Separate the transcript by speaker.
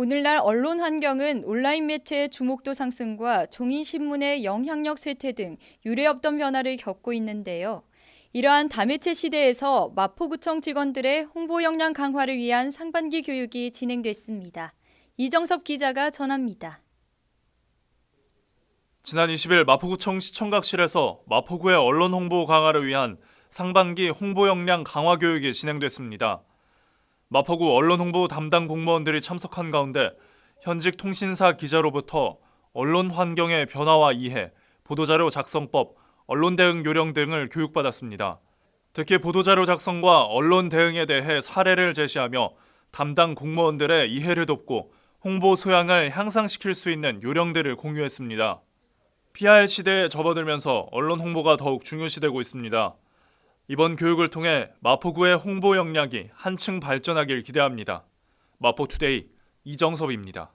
Speaker 1: 오늘날 언론 환경은 온라인 매체의 주목도 상승과 종이 신문의 영향력 쇠퇴 등 유례없던 변화를 겪고 있는데요. 이러한 다매체 시대에서 마포구청 직원들의 홍보 역량 강화를 위한 상반기 교육이 진행됐습니다. 이정섭 기자가 전합니다.
Speaker 2: 지난 20일 마포구청 시청각실에서 마포구의 언론 홍보 강화를 위한 상반기 홍보 역량 강화 교육이 진행됐습니다. 마포구 언론 홍보 담당 공무원들이 참석한 가운데 현직 통신사 기자로부터 언론 환경의 변화와 이해, 보도자료 작성법, 언론 대응 요령 등을 교육받았습니다. 특히 보도자료 작성과 언론 대응에 대해 사례를 제시하며 담당 공무원들의 이해를 돕고 홍보 소양을 향상시킬 수 있는 요령들을 공유했습니다. PR 시대에 접어들면서 언론 홍보가 더욱 중요시되고 있습니다. 이번 교육을 통해 마포구의 홍보 역량이 한층 발전하길 기대합니다. 마포투데이 이정섭입니다.